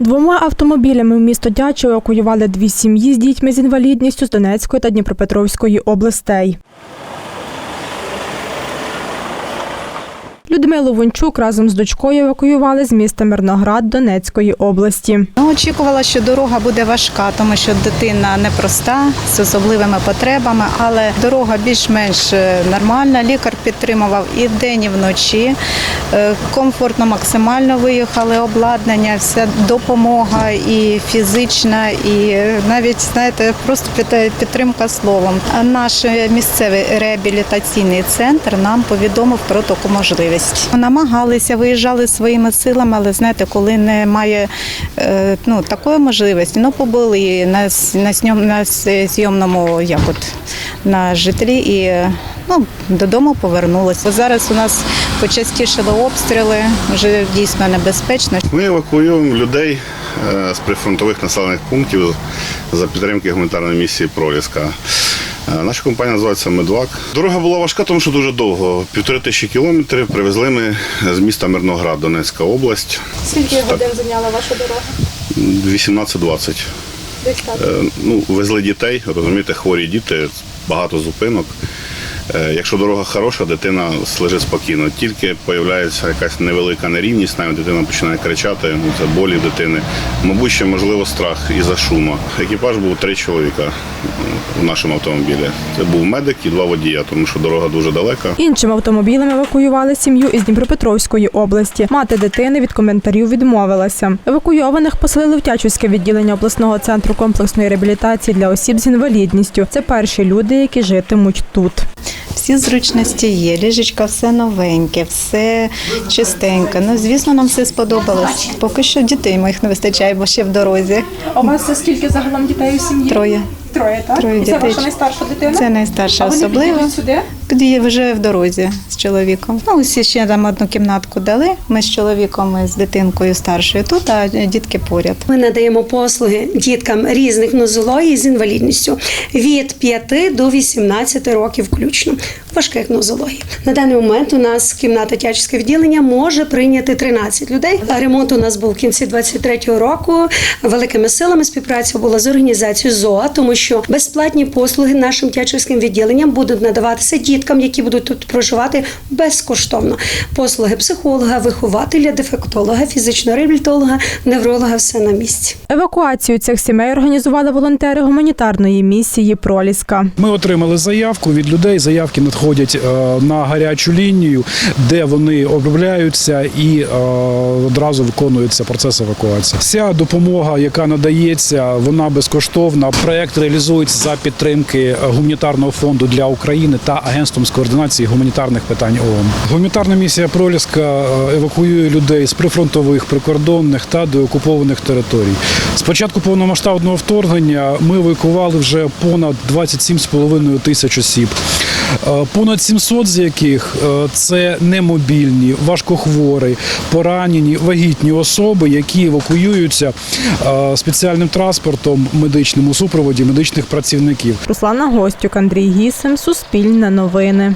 Двома автомобілями в місто Дяче евакуювали дві сім'ї з дітьми з інвалідністю з Донецької та Дніпропетровської областей. Людмилу Вончук разом з дочкою евакуювали з міста Мирноград Донецької області. Ну, очікувала, що дорога буде важка, тому що дитина непроста з особливими потребами, але дорога більш-менш е, нормальна. Лікар підтримував і вдень, і вночі. Е, Комфортно, максимально виїхали обладнання, вся допомога і фізична, і е, навіть знаєте, просто підтримка словом. Наш місцевий реабілітаційний центр нам повідомив про таку можливість. Намагалися, виїжджали своїми силами, але знаєте, коли немає е, ну, такої можливості, ну побули на, на, на зйомному як от, на житлі і ну, додому повернулися. Зараз у нас почастішили обстріли, вже дійсно небезпечно. Ми евакуюємо людей е, з прифронтових населених пунктів за підтримки гуманітарної місії Проліска. Е, Наша компанія називається Медвак. Дорога була важка, тому що дуже довго. Півтори тисячі кілометрів привезли ми з міста Мирноград, Донецька область. Скільки годин зайняла ваша дорога? 18-20. Десь так. Е, Ну, везли дітей, розумієте, хворі діти, багато зупинок. Е, Якщо дорога хороша, дитина лежить спокійно. Тільки з'являється якась невелика нерівність, навіть дитина починає кричати, ну, це болі дитини. Мабуть, ще можливо страх із-за шуму. Екіпаж був три чоловіка м, в нашому автомобілі. Це був медик і два водія, тому що дорога дуже далека. Іншим автомобілем евакуювали сім'ю із Дніпропетровської області. Мати дитини від коментарів відмовилася. Евакуйованих поселили в Тячівське відділення обласного центру комплексної реабілітації для осіб з інвалідністю. Це перші люди, які житимуть тут. Всі зручності є, ліжечка все новеньке, все чистеньке. Ну, звісно, нам все сподобалось. Поки що дітей моїх не вистачає, бо ще в дорозі. А у вас скільки загалом дітей у сім'ї? Троє. Троє, так? Троє І це дітей. ваша найстарша дитина? Це найстарша а вони особливо. підійдуть сюди? Під'є вже в дорозі з чоловіком. Ну, усі ще там одну кімнатку дали. Ми з чоловіком і з дитинкою старшою тут, а дітки поряд. Ми надаємо послуги діткам різних нозологій з інвалідністю від 5 до 18 років включно важких нозологій. На даний момент у нас кімната тячське відділення може прийняти 13 людей. А Ремонт у нас був в кінці 23-го року. Великими силами співпраця була з організацією ЗОА, тому що безплатні послуги нашим тячівським відділенням будуть надаватися діткам, які будуть тут проживати безкоштовно. Послуги психолога, вихователя, дефектолога, фізичного реабілітолога, невролога все на місці. Евакуацію цих сімей організували волонтери гуманітарної місії Проліска. Ми отримали заявку від людей. Заявки надходять е, на гарячу лінію, де вони обробляються і е, одразу виконується процес евакуації. Вся допомога, яка надається, вона безкоштовна. Проект реалізується за підтримки гуманітарного фонду для України та агентством з координації гуманітарних питань ООН. Гуманітарна місія Проліска е, евакуює людей з прифронтових, прикордонних та деокупованих територій. З початку повномасштабного вторгнення ми евакували вже понад 27,5 тисяч осіб. Е, Понад 700 з яких е, це немобільні, важкохворі, поранені, вагітні особи, які евакуюються е, спеціальним транспортом медичним у супроводі медичних працівників. Руслана Гостюк, Андрій Гісим, Суспільне новини.